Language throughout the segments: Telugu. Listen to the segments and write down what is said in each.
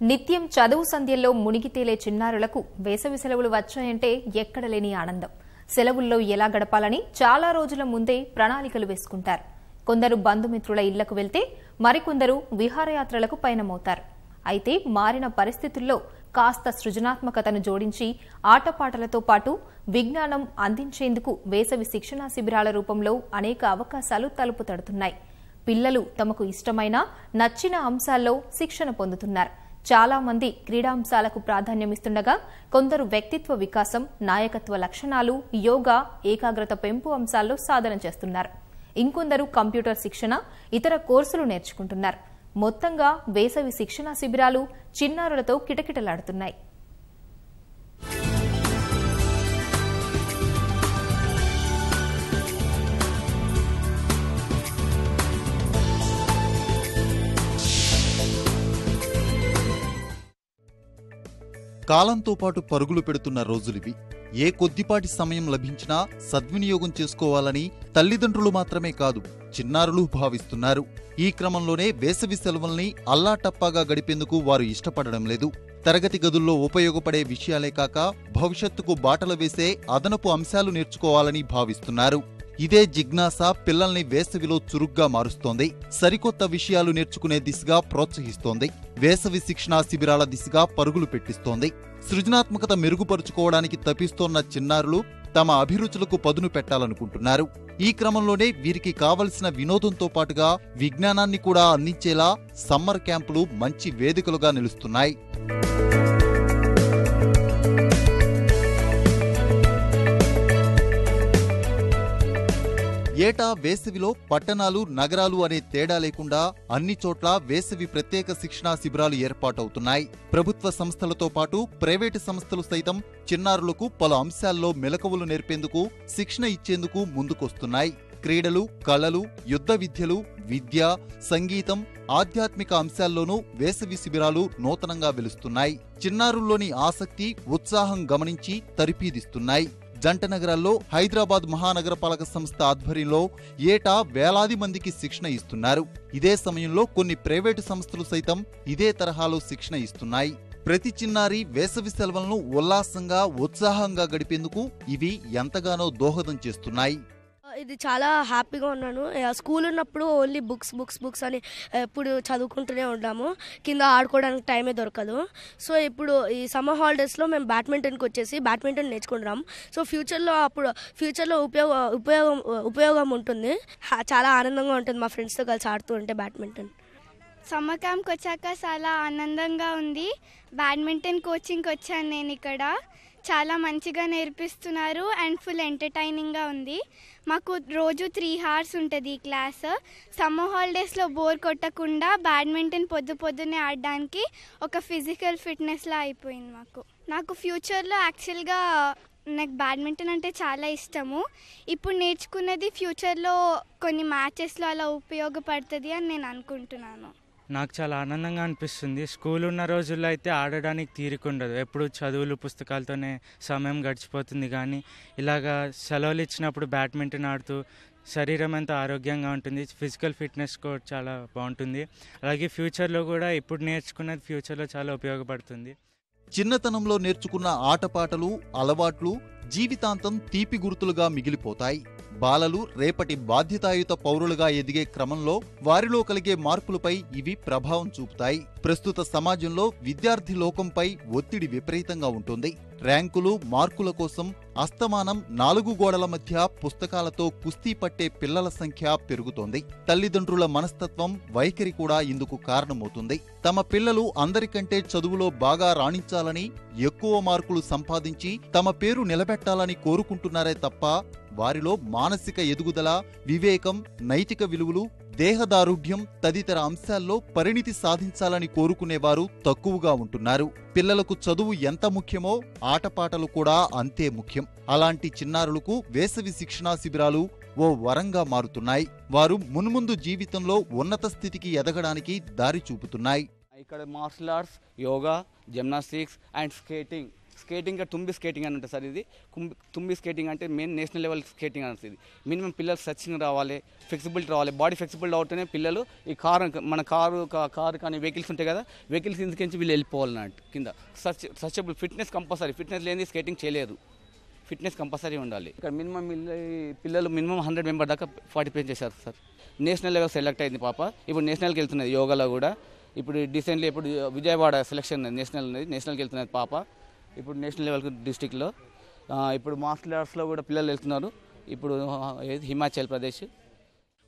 నిత్యం చదువు సంధ్యల్లో మునిగి తేలే చిన్నారులకు వేసవి సెలవులు వచ్చాయంటే ఎక్కడ లేని ఆనందం. సెలవుల్లో ఎలా గడపాలని చాలా రోజుల ముందే ప్రణాళికలు వేసుకుంటారు. కొందరు బంధుమిత్రుల ఇళ్ళకు వెళ్తే మరికొందరు విహారయాత్రలకు పయనమవుతారు. అయితే మారిన పరిస్థితుల్లో కాస్త సృజనాత్మకతను జోడించి ఆటపాటలతో పాటు విజ్ఞానం అందించేందుకు వేసవి శిక్షణా శిబిరాల రూపంలో అనేక అవకాశాలు తలుపు తడుతున్నాయి. పిల్లలు తమకు ఇష్టమైన నచ్చిన అంశాల్లో శిక్షణ పొందుతున్నారు. చాలా మంది క్రీడాంశాలకు ప్రాధాన్యమిస్తుండగా కొందరు వ్యక్తిత్వ వికాసం నాయకత్వ లక్షణాలు యోగా ఏకాగ్రత పెంపు అంశాల్లో సాధన చేస్తున్నారు. ఇంకొందరు కంప్యూటర్ శిక్షణ ఇతర కోర్సులు నేర్చుకుంటున్నారు. మొత్తంగా వేసవి శిక్షణా శిబిరాలు చిన్నారులతో కిటకిటలాడుతున్నాయి. కాలంతో పాటు పరుగులు పెడుతున్న రోజులివి ఏ కొద్దిపాటి సమయం లభించినా సద్వినియోగం చేసుకోవాలని తల్లిదండ్రులు మాత్రమే కాదు చిన్నారులు భావిస్తున్నారు. ఈ క్రమంలోనే వేసవి సెలవుల్ని అల్లాటప్పాగా గడిపేందుకు వారు ఇష్టపడడం లేదు. తరగతి గదుల్లో ఉపయోగపడే విషయాలే కాక భవిష్యత్తుకు బాటలు వేసే అదనపు అంశాలు నేర్చుకోవాలని భావిస్తున్నారు. ఇదే జిజ్ఞాస పిల్లల్ని వేసవిలో చురుగ్గా మారుస్తోంది. సరికొత్త విషయాలు నేర్చుకునే దిశగా ప్రోత్సహిస్తోంది. వేసవి శిక్షణా శిబిరాల దిశగా పరుగులు పెట్టిస్తోంది. సృజనాత్మకత మెరుగుపరుచుకోవడానికి తపిస్తోన్న చిన్నారులు తమ అభిరుచులకు పదును పెట్టాలనుకుంటున్నారు. ఈ క్రమంలోనే వీరికి కావలసిన వినోదంతో పాటుగా విజ్ఞానాన్ని కూడా అందించేలా సమ్మర్ క్యాంపులు మంచి వేదికలుగా నిలుస్తున్నాయి. ఏటా వేసవిలో పట్టణాలు నగరాలు అనే తేడా లేకుండా అన్ని చోట్ల వేసవి ప్రత్యేక శిక్షణా శిబిరాలు ఏర్పాటవుతున్నాయి. ప్రభుత్వ సంస్థలతో పాటు ప్రైవేటు సంస్థలు సైతం చిన్నారులకు పలు అంశాల్లో మెలకువలు నేర్పేందుకు శిక్షణ ఇచ్చేందుకు ముందుకొస్తున్నాయి. క్రీడలు కళలు యుద్ధ విద్యలు విద్య సంగీతం ఆధ్యాత్మిక అంశాల్లోనూ వేసవి శిబిరాలు నూతనంగా వెలుస్తున్నాయి. చిన్నారుల్లోని ఆసక్తి ఉత్సాహం గమనించి తరిపీదిస్తున్నాయి. జంట నగరాల్లో హైదరాబాద్ మహానగరపాలక సంస్థ ఆధ్వర్యంలో ఏటా వేలాది మందికి శిక్షణ ఇస్తున్నారు. ఇదే సమయంలో కొన్ని ప్రైవేటు సంస్థలు సైతం ఇదే తరహాలో శిక్షణ ఇస్తున్నాయి. ప్రతి చిన్నారి వేసవి సెలవులను ఉల్లాసంగా ఉత్సాహంగా గడిపేందుకు ఇవి ఎంతగానో దోహదం చేస్తున్నాయి. ఇది చాలా హ్యాపీగా ఉన్నాను. స్కూల్ ఉన్నప్పుడు ఓన్లీ బుక్స్ బుక్స్ బుక్స్ అని ఎప్పుడు చదువుకుంటూనే ఉన్నాము కింద ఆడుకోవడానికి టైమే దొరకదు. సో ఇప్పుడు ఈ సమ్మర్ హాలిడేస్లో మేము బ్యాడ్మింటన్కి వచ్చేసి బ్యాడ్మింటన్ నేర్చుకుంటున్నాం. సో ఫ్యూచర్లో అప్పుడు ఫ్యూచర్లో ఉపయోగ ఉపయోగం ఉపయోగం ఉంటుంది. హా- చాలా ఆనందంగా ఉంటుంది మా ఫ్రెండ్స్తో కలిసి ఆడుతూ ఉంటే బ్యాడ్మింటన్. సమ్మర్ క్యాంప్కి వచ్చాక చాలా ఆనందంగా ఉంది. బ్యాడ్మింటన్ కోచింగ్కి వచ్చాను నేను ఇక్కడ. చాలా మంచిగా నేర్పిస్తున్నారు అండ్ ఫుల్ ఎంటర్టైనింగ్గా ఉంది. మాకు రోజు త్రీ హార్స్ ఉంటుంది ఈ క్లాస్. సమ్మర్ హాలిడేస్లో బోర్ కొట్టకుండా బ్యాడ్మింటన్ పొద్దు పొద్దున్నే ఆడడానికి ఒక ఫిజికల్ ఫిట్నెస్లా అయిపోయింది మాకు. నాకు ఫ్యూచర్లో యాక్చువల్గా నాకు బ్యాడ్మింటన్ అంటే చాలా ఇష్టము. ఇప్పుడు నేర్చుకున్నది ఫ్యూచర్లో కొన్ని మ్యాచెస్లో అలా ఉపయోగపడుతుంది అని నేను అనుకుంటున్నాను. నాకు చాలా ఆనందంగా అనిపిస్తుంది. స్కూల్ ఉన్న రోజుల్లో అయితే ఆడడానికి తీరిక ఉండదు ఎప్పుడు చదువులు పుస్తకాలతోనే సమయం గడిచిపోతుంది కానీ ఇలాగా సెలవులు ఇచ్చినప్పుడు బ్యాడ్మింటన్ ఆడుతూ శరీరం ఎంత ఆరోగ్యంగా ఉంటుంది ఫిజికల్ ఫిట్నెస్ కూడా చాలా బాగుంటుంది. అలాగే ఫ్యూచర్లో కూడా ఇప్పుడు నేర్చుకున్నది ఫ్యూచర్లో చాలా ఉపయోగపడుతుంది. చిన్నతనంలో నేర్చుకున్న ఆటపాటలు అలవాట్లు జీవితాంతం తీపి గుర్తులుగా మిగిలిపోతాయి. బాలలు రేపటి బాధ్యతాయుత పౌరులుగా ఎదిగే క్రమంలో వారిలో కలిగే మార్పులపై ఇవి ప్రభావం చూపుతాయి. ప్రస్తుత సమాజంలో విద్యార్థి లోకంపై ఒత్తిడి విపరీతంగా ఉంటుంది. ర్యాంకులు మార్కుల కోసం అస్తమానం నాలుగు గోడల మధ్య పుస్తకాలతో కుస్తీ పట్టే పిల్లల సంఖ్య పెరుగుతోంది. తల్లిదండ్రుల మనస్తత్వం వైఖరి కూడా ఇందుకు కారణమవుతుంది. తమ పిల్లలు అందరికంటే చదువులో బాగా రాణించాలని ఎక్కువ మార్కులు సంపాదించి తమ పేరు నిలబెట్టాలని కోరుకుంటున్నారే తప్ప వారిలో మానసిక ఎదుగుదల వివేకం నైతిక విలువలు దేహదారుఢ్యం తదితర అంశాల్లో పరిణితి సాధించాలని కోరుకునేవారు తక్కువగా ఉంటున్నారు. పిల్లలకు చదువు ఎంత ముఖ్యమో ఆటపాటలు కూడా అంతే ముఖ్యం. అలాంటి చిన్నారులకు వేసవి శిక్షణా శిబిరాలు ఓ వరంగా మారుతున్నాయి. వారు మున్ముందు జీవితంలో ఉన్నత స్థితికి ఎదగడానికి దారి చూపుతున్నాయి. ఇక్కడ martial arts yoga gymnastics and skating skating Thumbi skating అని ఉంటుంది సార్ ఇది. తుంబి స్కేటింగ్ అంటే మెయిన్ నేషనల్ లెవెల్ స్కేటింగ్ అని ఇది. మినిమం పిల్లలు సచింగ్ రావాలి ఫ్లెక్సిబిలిటీ రావాలి. బాడీ ఫ్లెక్సిబుల్ అవుతూనే పిల్లలు ఈ కారు మన కారు కారు కానీ వెహికల్స్ ఉంటాయి కదా వెహికల్స్ ఇందుకించి వీళ్ళు వెళ్ళిపోవాలన్నట్టు కింద. సచ్ సచబుల్ ఫిట్నెస్ కంపల్సరీ ఫిట్నెస్ లేని స్కేటింగ్ చేయలేరు ఫిట్నెస్ కంపల్సరీ ఉండాలి. ఇక్కడ మినిమం పిల్లలు మినిమం హండ్రెడ్ మెంబర్ దాకా పార్టిసిపేట్ చేశారు సార్. నేషనల్ లెవెల్ సెలెక్ట్ అయింది పాప. ఇప్పుడు నేషనల్కి వెళ్తున్నది యోగాలో కూడా. ఇప్పుడు రీసెంట్లీ ఇప్పుడు విజయవాడ సెలెక్షన్ నేషనల్ ఉన్నది నేషనల్కి వెళ్తున్నది పాప. ఇప్పుడు నేషనల్ లెవెల్ డిస్టిక్లో. ఇప్పుడు మార్షల్ ఆర్ట్స్లో కూడా పిల్లలు వెళ్తున్నారు. ఇప్పుడు హిమాచల్ ప్రదేశ్.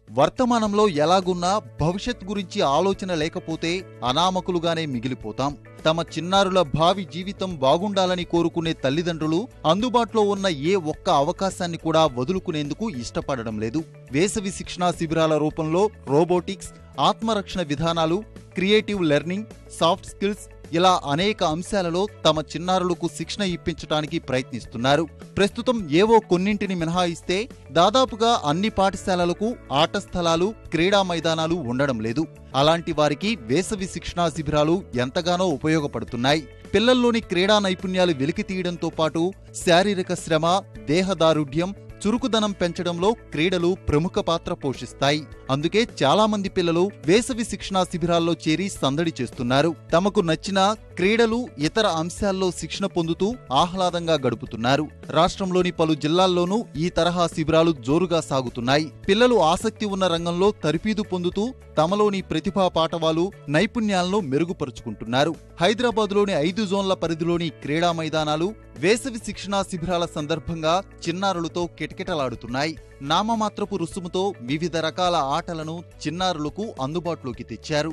వర్తమానంలో ఎలాగున్నా భవిష్యత్ గురించి ఆలోచన లేకపోతే అనామకులుగానే మిగిలిపోతాం. తమ చిన్నారుల భావి జీవితం బాగుండాలని కోరుకునే తల్లిదండ్రులు అందుబాటులో ఉన్న ఏ ఒక్క అవకాశాన్ని కూడా వదులుకునేందుకు ఇష్టపడడం లేదు. వేసవి శిక్షణా శిబిరాల రూపంలో రోబోటిక్స్ ఆత్మరక్షణ విధానాలు క్రియేటివ్ లెర్నింగ్ సాఫ్ట్ స్కిల్స్ ఇలా అనేక అంశాలలో తమ చిన్నారులకు శిక్షణ ఇప్పించడానికి ప్రయత్నిస్తున్నారు. ప్రస్తుతం ఏవో కొన్నింటిని మినహాయిస్తే దాదాపుగా అన్ని పాఠశాలలకు ఆట స్థలాలు క్రీడా మైదానాలు ఉండడం లేదు. అలాంటి వారికి వేసవి శిక్షణా శిబిరాలు ఎంతగానో ఉపయోగపడుతున్నాయి. పిల్లల్లోని క్రీడా నైపుణ్యాలు వెలికి తీయడంతో పాటు శారీరక శ్రమ దేహదారుఢ్యం చురుకుదనం పెంచడంలో క్రీడలు ప్రముఖ పాత్ర పోషిస్తాయి. అందుకే చాలా మంది పిల్లలు వేసవి శిక్షణా శిబిరాల్లో చేరి సందడి చేస్తున్నారు. తమకు నచ్చిన క్రీడలు ఇతర అంశాల్లో శిక్షణ పొందుతూ ఆహ్లాదంగా గడుపుతున్నారు. రాష్ట్రంలోని పలు జిల్లాల్లోనూ ఈ తరహా శిబిరాలు జోరుగా సాగుతున్నాయి. పిల్లలు ఆసక్తి ఉన్న రంగంలో తరిపీదు పొందుతూ తమలోని ప్రతిభా పాఠవాలు నైపుణ్యాలను మెరుగుపరుచుకుంటున్నారు. హైదరాబాద్లోని ఐదు జోన్ల పరిధిలోని క్రీడా మైదానాలు వేసవి శిక్షణా శిబిరాల సందర్భంగా చిన్నారులతో కిటకిటలాడుతున్నాయి. నామమాత్రపు రుసుముతో వివిధ రకాల ఆటలను చిన్నారులకు అందుబాటులోకి తెచ్చారు.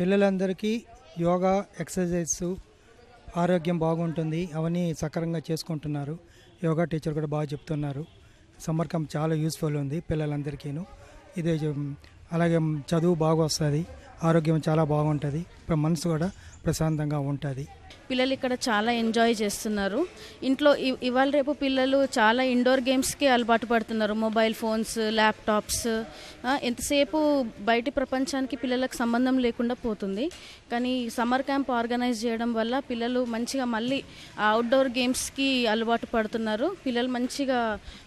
పిల్లలందరికీ యోగా ఎక్సర్సైజ్ ఆరోగ్యం బాగుంటుంది. అవన్నీ సక్రమంగా చేసుకుంటున్నారు. యోగా టీచర్ కూడా బాగా చెప్తున్నారు. సమ్మర్ క్యాంప్ చాలా యూస్ఫుల్ ఉంది పిల్లలందరికీను. ఇదే అలాగే చదువు బాగా వస్తుంది ఆరోగ్యం చాలా బాగుంటుంది ఇప్పుడు మనసు కూడా ప్రశాంతంగా ఉంటుంది. పిల్లలు ఇక్కడ చాలా ఎంజాయ్ చేస్తున్నారు. ఇంట్లో ఇవాళ రేపు పిల్లలు చాలా ఇండోర్ గేమ్స్కి అలవాటు పడుతున్నారు. మొబైల్ ఫోన్స్ ల్యాప్టాప్స్ ఎంతసేపు బయటి ప్రపంచానికి పిల్లలకు సంబంధం లేకుండా పోతుంది. కానీ సమ్మర్ క్యాంప్ ఆర్గనైజ్ చేయడం వల్ల పిల్లలు మంచిగా మళ్ళీ అవుట్డోర్ గేమ్స్కి అలవాటు పడుతున్నారు. పిల్లలు మంచిగా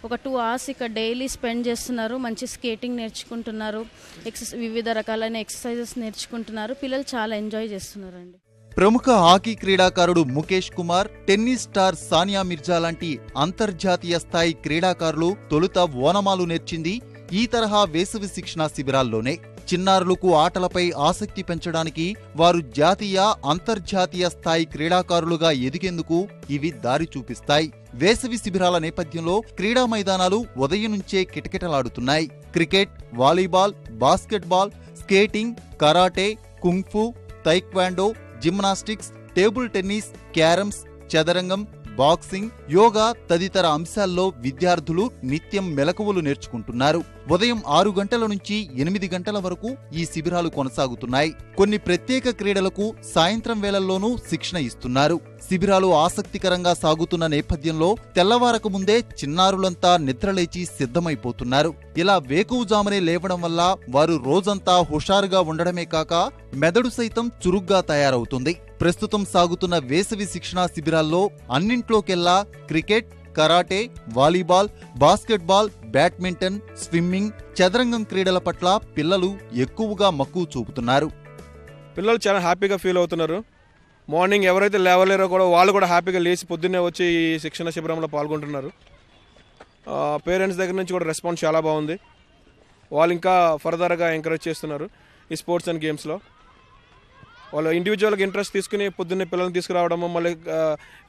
ఒక టూ అవర్స్ ఇక్కడ డైలీ స్పెండ్ చేస్తున్నారు. మంచి స్కేటింగ్ నేర్చుకుంటున్నారు. ఎక్సర్ వివిధ రకాలైన ఎక్సర్సైజెస్ నేర్చుకుంటున్నారు. పిల్లలు చాలా ఎంజాయ్ చేస్తున్నారండి. ప్రముఖ హాకీ క్రీడాకారుడు ముఖేష్ కుమార్ టెన్నిస్ స్టార్ సానియా మిర్జా లాంటి అంతర్జాతీయ స్థాయి క్రీడాకారులు తొలుత ఓనమాలు నేర్చింది ఈ తరహా వేసవి శిక్షణా శిబిరాల్లోనే. చిన్నారులకు ఆటలపై ఆసక్తి పెంచడానికి వారు జాతీయ అంతర్జాతీయ స్థాయి క్రీడాకారులుగా ఎదిగేందుకు ఇవి దారి చూపిస్తాయి. వేసవి శిబిరాల నేపథ్యంలో క్రీడా మైదానాలు ఉదయం నుంచే కిటకిటలాడుతున్నాయి. Cricket volleyball basketball skating karate kung fu taekwondo gymnastics table tennis carroms చదరంగం బాక్సింగ్ యోగా తదితర అంశాల్లో విద్యార్థులు నిత్యం మెలకువలు నేర్చుకుంటున్నారు. ఉదయం ఆరు గంటల నుంచి ఎనిమిది గంటల వరకు ఈ శిబిరాలు కొనసాగుతున్నాయి. కొన్ని ప్రత్యేక క్రీడలకు సాయంత్రం వేళల్లోనూ శిక్షణ ఇస్తున్నారు. శిబిరాలు ఆసక్తికరంగా సాగుతున్న నేపథ్యంలో తెల్లవారక ముందే చిన్నారులంతా నిద్రలేచి సిద్ధమైపోతున్నారు. ఇలా వేకువజామునే లేవడం వల్ల వారు రోజంతా హుషారుగా ఉండడమే కాక మెదడు సైతం చురుగ్గా తయారవుతుంది. ప్రస్తుతం సాగుతున్న వేసవి శిక్షణా శిబిరాల్లో అన్నింట్లోకెల్లా cricket karate volleyball basketball badminton swimming చదరంగం క్రీడల పట్ల పిల్లలు ఎక్కువగా మక్కువ చూపుతున్నారు. పిల్లలు చాలా హ్యాపీగా ఫీల్ అవుతున్నారు. మార్నింగ్ ఎవరైతే లేవలేరో కూడా వాళ్ళు కూడా హ్యాపీగా లేచి పొద్దున్నే వచ్చి ఈ శిక్షణ శిబిరంలో పాల్గొంటున్నారు. పేరెంట్స్ దగ్గర నుంచి కూడా రెస్పాన్స్ చాలా బాగుంది. వాళ్ళు ఇంకా ఫర్దర్గా ఎంకరేజ్ చేస్తున్నారు ఈ స్పోర్ట్స్ అండ్ గేమ్స్లో. వాళ్ళు ఇండివిజువల్గా ఇంట్రెస్ట్ తీసుకుని పొద్దున్నే పిల్లల్ని తీసుకురావడము మళ్ళీ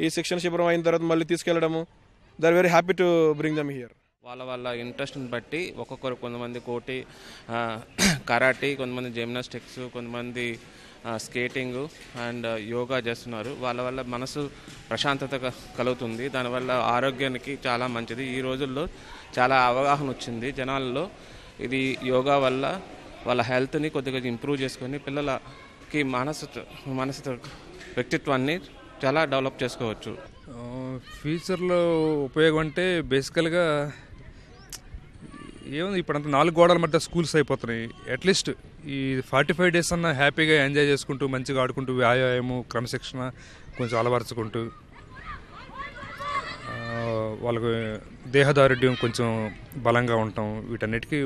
ఈ శిక్షణ శిబిరం అయిన తర్వాత మళ్ళీ తీసుకెళ్ళడము. They are very happy to bring them here వాళ్ళ వాళ్ళ ఇంట్రెస్ట్ని బట్టి ఒక్కొక్కరు కొంతమంది కోటి కరాటీ కొంతమంది జిమ్నాస్టిక్స్ కొంతమంది స్కేటింగ్ అండ్ యోగా చేస్తున్నారు. వాళ్ళ వల్ల మనసు ప్రశాంతత క- కలుగుతుంది. దానివల్ల ఆరోగ్యానికి చాలా మంచిది. ఈ రోజుల్లో చాలా అవగాహన వచ్చింది జనాల్లో. ఇది యోగా వల్ల వాళ్ళ హెల్త్ని కొద్దిగా ఇంప్రూవ్ చేసుకొని పిల్లల మనకి మనసు మనసు వ్యక్తిత్వాన్ని చాలా డెవలప్ చేసుకోవచ్చు. ఫ్యూచర్లో ఉపయోగం అంటే బేసికల్గా ఏముంది ఇప్పుడంతా నాలుగు గోడల మధ్య స్కూల్స్ అయిపోతున్నాయి. అట్లీస్ట్ ఈ ఫార్టీ ఫైవ్ డేస్ అన్న హ్యాపీగా ఎంజాయ్ చేసుకుంటూ మంచిగా ఆడుకుంటూ వ్యాయామం క్రమశిక్షణ కొంచెం అలవరుచుకుంటూ వాళ్ళకు దేహదారుఢ్యం కొంచెం బలంగా ఉండటం వీటన్నిటికీ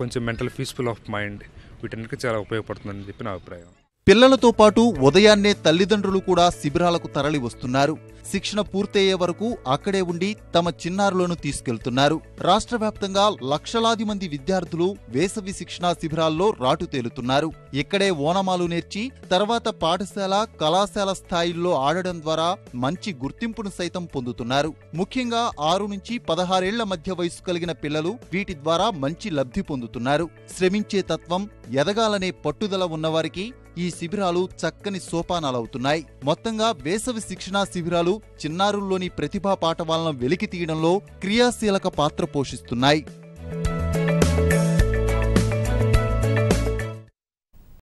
కొంచెం మెంటల్ పీస్ఫుల్ ఆఫ్ మైండ్. వీటన్నిటికీ చాలా ఉపయోగపడుతుందని చెప్పి నా అభిప్రాయం. పిల్లలతో పాటు ఉదయాన్నే తల్లిదండ్రులు కూడా శిబిరాలకు తరలి వస్తున్నారు. శిక్షణ పూర్తయ్యే వరకు అక్కడే ఉండి తమ చిన్నారులను తీసుకెళ్తున్నారు. రాష్ట్ర వ్యాప్తంగా లక్షలాది మంది విద్యార్థులు వేసవి శిక్షణా శిబిరాల్లో రాటు తేలుతున్నారు. ఇక్కడే ఓనమాలు నేర్చి తర్వాత పాఠశాల కళాశాల స్థాయిల్లో ఆడడం ద్వారా మంచి గుర్తింపును సైతం పొందుతున్నారు. ముఖ్యంగా ఆరు నుంచి పదహారేళ్ళ మధ్య వయసు కలిగిన పిల్లలు వీటి ద్వారా మంచి లబ్ధి పొందుతున్నారు. శ్రమించే తత్వం ఎదగాలనే పట్టుదల ఉన్నవారికి ఈ శిబిరాలు చక్కని సోపానాలవుతున్నాయి. మొత్తంగా వేసవి శిక్షణా శిబిరాలు చిన్నారుల్లోని ప్రతిభా పాఠవాలను వెలికి తీయడంలో క్రియాశీలక పాత్ర పోషిస్తున్నాయి.